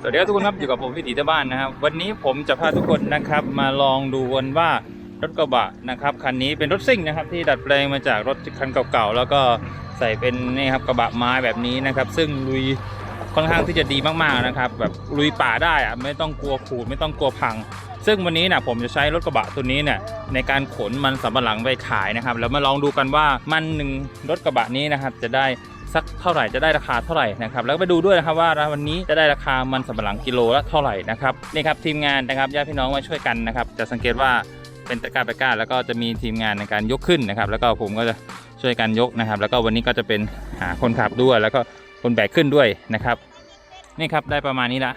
สวัสดีครับทุกคนครับอยู่กับผมวิถีที่บ้านนะครับ วันนี้ผมจะพาทุกคนนะครับ มาลองดูกันว่ารถกระบะนะครับคันนี้เป็นรถซิ่งนะครับ ที่ดัดแปลงมาจากรถคันเก่าๆแล้วก็ใส่เป็นนี่ครับกระบะไม้แบบนี้นะครับ ซึ่งลุยค่อนข้างที่จะดีมากๆนะครับ แบบลุยป่าได้อะไม่ต้องกลัวขูดไม่ต้องกลัวพัง ซึ่งวันนี้นะผมจะใช้รถกระบะตัวนี้เนี่ยในการขนมันสำปะหลังไปขายนะครับ แล้วมาลองดูกันว่ามันหนึ่งรถกระบะนี้นะครับจะได้ สักเท่าไหร่จะได้ราคาเท่าไหร่นะครับแล้วไปดูด้วยนะครับว่าวันนี้จะได้ราคามันสำปะหลังกิโลละเท่าไหร่นะครับนี่ครับทีมงานนะครับญาติพี่น้องมาช่วยกันนะครับจะสังเกตว่าเป็นตะกร้าตะกร้าแล้วก็จะมีทีมงานในการยกขึ้นนะครับ แล้วก็ผมก็จะช่วยกันยกนะครับ แล้วก็วันนี้ก็จะเป็นหาคนขับด้วย แล้วก็คนแบกขึ้นด้วยนะครับนี่ครับได้ประมาณนี้ละ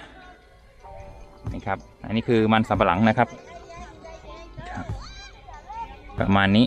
นี่ครับอันนี้คือมันสำปะหลังนะครับ ประมาณนี้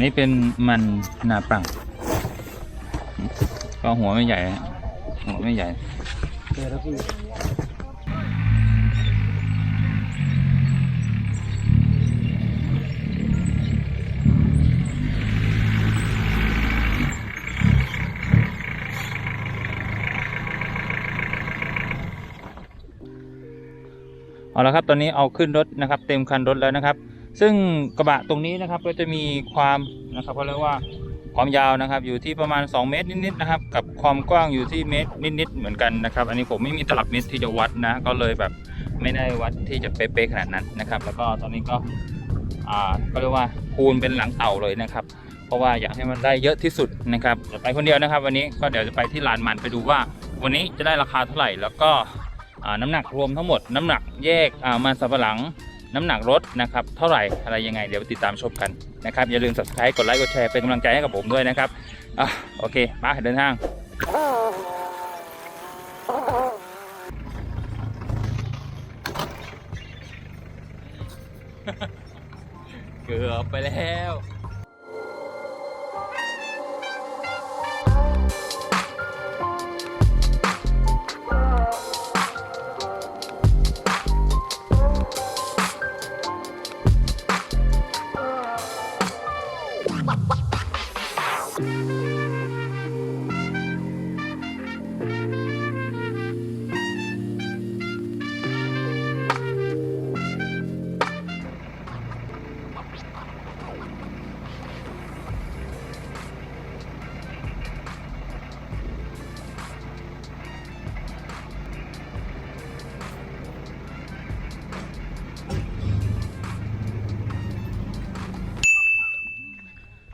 นนี้เป็นมันนาปรังก็หัวไม่ใหญ่หัวไม่ใหญ่เอาละครับ ตอนนี้เอาขึ้นรถนะครับ เต็มคันรถแล้วนะครับ ซึ่งกระบะตรงนี้นะครับก็จะมีความนะครับเขาเรียกว่าความยาวนะครับ อยู่ที่ประมาณ 2 เมตรนิดๆนะครับ กับความกว้างอยู่ที่เมตรนิดๆเหมือนกันนะครับ อันนี้ผมไม่มีตลับเมตรที่จะวัดนะ ก็เลยแบบไม่ได้วัดที่จะเป๊ะๆขนาดนั้นนะครับ แล้วก็ตอนนี้ก็อ่าก็เรียกว่าคูณเป็นหลังเต่าเลยนะครับ เพราะว่าอยากให้มันได้เยอะที่สุดนะครับจะไปคนเดียวนะครับ วันนี้ก็เดี๋ยวจะไปที่ลานมันไปดูว่า วันนี้จะได้ราคาเท่าไหร่ แล้วก็น้ำหนักรวมทั้งหมด น้ำหนักแยกอ่ามันสำปะหลัง น้ำหนักรถนะครับเท่าไหร่อะไรยังไงเดี๋ยวติดตามชมกันนะครับอย่าลืม subscribe กดไลค์กดแชร์เป็นกำลังใจให้กับผมด้วยนะครับอะโอเคมาเดินทางเกือบไปแล้ว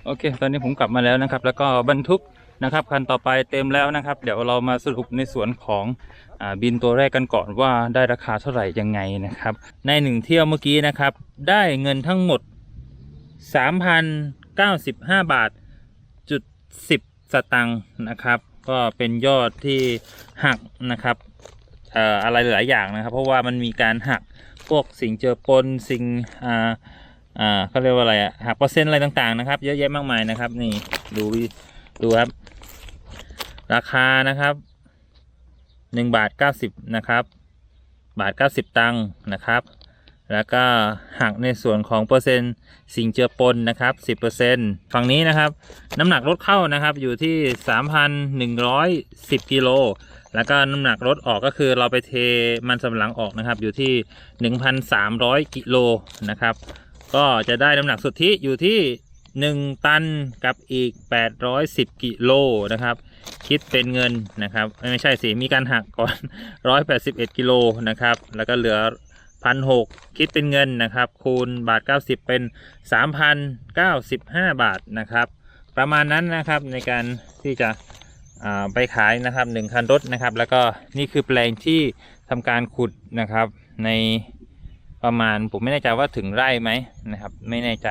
โอเค ตอนนี้ผมกลับมาแล้วนะครับ แล้วก็บรรทุกนะครับคันต่อไปเต็มแล้วนะครับ เดี๋ยวเรามาสรุปในส่วนของอบินตัวแรกกันก่อนว่าได้ราคาเท่าไหร่ยังไงนะครับ ในหนึ่งเที่ยวเมื่อกี้นะครับ ได้เงินทั้งหมด 3,095 บาทจุด10สตังค์นะครับ ก็เป็นยอดที่หักนะครับออะไรหลายอย่างนะครับ เพราะว่ามันมีการหักพวกสิ่งเจอปนสิ่งอ่า อ่าเขาเรียกว่าอะไรอะหักเปอร์เซ็นต์อะไรต่างๆนะครับ เยอะแยะมากมายนะครับ นี่ดูวิดูครับ ราคานะครับหนึ่งบาทเก้าสิบนะครับ บาทเก้าสิบตังค์นะครับ แล้วก็หักในส่วนของเปอร์เซ็นต์สิ่งเจือปนนะครับสิบเปอร์เซ็นต์ฝั่งนี้นะครับ น้ำหนักรถเข้านะครับอยู่ที่สามพันหนึ่งร้อยสิบกิโลแล้วก็น้ำหนักรถออกก็คือเราไปเทมันสำลังออกนะครับ อยู่ที่หนึ่งพันสามร้อยกิโลนะครับ ก็จะได้น้ำหนักสุทธิอยู่ที่ 1 ตันกับอีก 810 กิโลนะครับ คิดเป็นเงินนะครับ ไม่ใช่สิมีการหักก่อน 181 กิโลนะครับ แล้วก็เหลือพันหกคิดเป็นเงินนะครับ คูณบาท 90 เป็น 3,095 บาทนะครับ ประมาณนั้นนะครับในการที่จะไปขายนะครับหนึ่งคันรถนะครับ แล้วก็นี่คือแปลงที่ทำการขุดนะครับใน ประมาณผมไม่แน่ใจว่าถึงไร่ไหมนะครับ ไม่แน่ใจ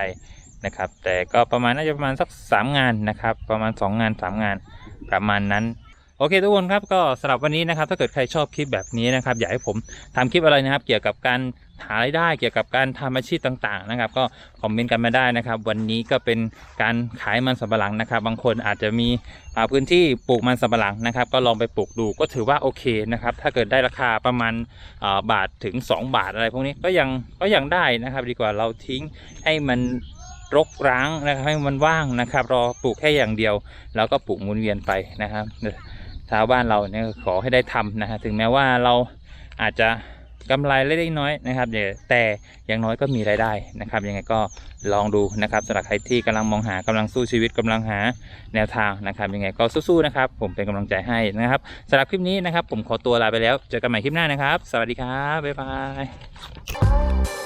นะครับ แต่ก็ประมาณน่าจะประมาณสัก 3 งานนะครับ ประมาณ 2 งาน 3 งานประมาณนั้น โอเคทุกคนครับก็สำหรับวันนี้นะครับถ้าเกิดใครชอบคลิปแบบนี้นะครับอยากให้ผมทำคลิปอะไรนะครับ เกี่ยวกับการหารายได้เกี่ยวกับการทำอาชีพต่างๆนะครับ ก็คอมเมนต์กันมาได้นะครับ วันนี้ก็เป็นการขายมันสำปะหลังนะครับ บางคนอาจจะมีอ่าพื้นที่ปลูกมันสำปะหลังนะครับ ก็ลองไปปลูกดูก็ถือว่าโอเคนะครับ ถ้าเกิดได้ราคาประมาณบาทถึง 2 บาทอะไรพวกนี้ก็ยังก็ยังได้นะครับ ดีกว่าเราทิ้งให้มันรกร้างนะครับให้มันว่างนะครับ รอปลูกแค่อย่างเดียว แล้วก็ปลูกหมุนเวียนไปนะครับ ชาวบ้านเราเนี่ยขอให้ได้ทำนะฮะถึงแม้ว่าเราอาจจะกำไรเล็กน้อยนะครับแต่อย่างน้อยก็มีรายได้นะครับ ยังไงก็ลองดูนะครับสำหรับใครที่กำลังมองหากำลังสู้ชีวิตกำลังหาแนวทางนะครับ ยังไงก็สู้ๆนะครับ ผมเป็นกำลังใจให้นะครับสำหรับคลิปนี้นะครับ ผมขอตัวลาไปแล้ว เจอกันใหม่คลิปหน้านะครับ สวัสดีครับบ๊ายบาย